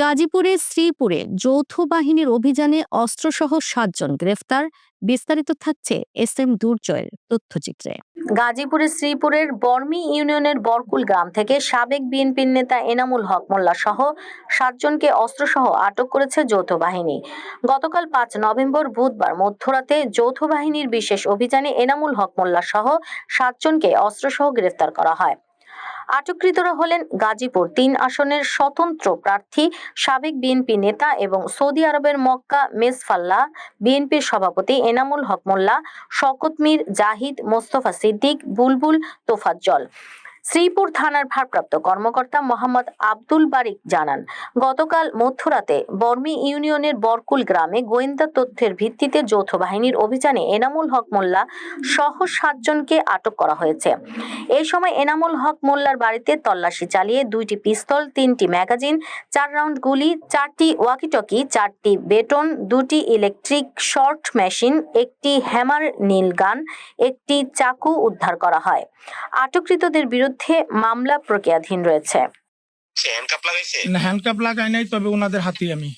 গাজীপুরের শ্রীপুরে যৌথ বাহিনীর অভিযানে অস্ত্রসহ সাতজন গ্রেফতার। বিস্তারিত থাকছে এস এম দুর্জয়ের তথ্যচিত্রে। গাজীপুরের শ্রীপুরের বর্মি ইউনিয়নের বরকুল গ্রাম থেকে সাবেক বিএনপির নেতা এনামুল হক মোল্লা সহ সাতজনকে অস্ত্রসহ আটক করেছে যৌথ বাহিনী। গতকাল পাঁচ নভেম্বর বুধবার মধ্যরাতে যৌথ বাহিনীর বিশেষ অভিযানে এনামুল হক মোল্লা সহ সাতজনকে অস্ত্রসহ গ্রেফতার করা হয়। আটককৃতরা হলেন গাজীপুর তিন আসনের স্বতন্ত্র প্রার্থী, সাবেক বিএনপি নেতা এবং সৌদি আরবের মক্কা মেসফাল্লা বিএনপির সভাপতি এনামুল হক মোল্লা মির মীর জাহিদ মোস্তফা সিদ্দিক, বুলবুল তোফাজ্জল। শ্রীপুর থানার ভারপ্রাপ্ত কর্মকর্তা মোহাম্মদ আব্দুল বারিক জানান, গতকাল মধ্যরাতে বর্মি ইউনিয়নের বরকুল গ্রামে গোয়েন্দা তথ্যের ভিত্তিতে যৌথ বাহিনীর অভিযানে এনামুল হক মোল্লা সহ সাতজনকে আটক করা হয়েছে। এই সময় এনামুল হক মোল্লার বাড়িতে তল্লাশি চালিয়ে দুইটি পিস্তল, তিনটি ম্যাগাজিন, চার রাউন্ড গুলি, চারটি ওয়াকিটকি, চারটি বেটন, দুটি ইলেকট্রিক শর্ট মেশিন, একটি হ্যামার, নীল গান, একটি চাকু উদ্ধার করা হয়। আটককৃতদের বিরুদ্ধে মামলা প্রক্রিয়াধীন রয়েছে সে হ্যান্ডকাপ লাগাইছে না হ্যান্ডকাপ লাগাই নাই তবে ওনাদের হাতেই আমি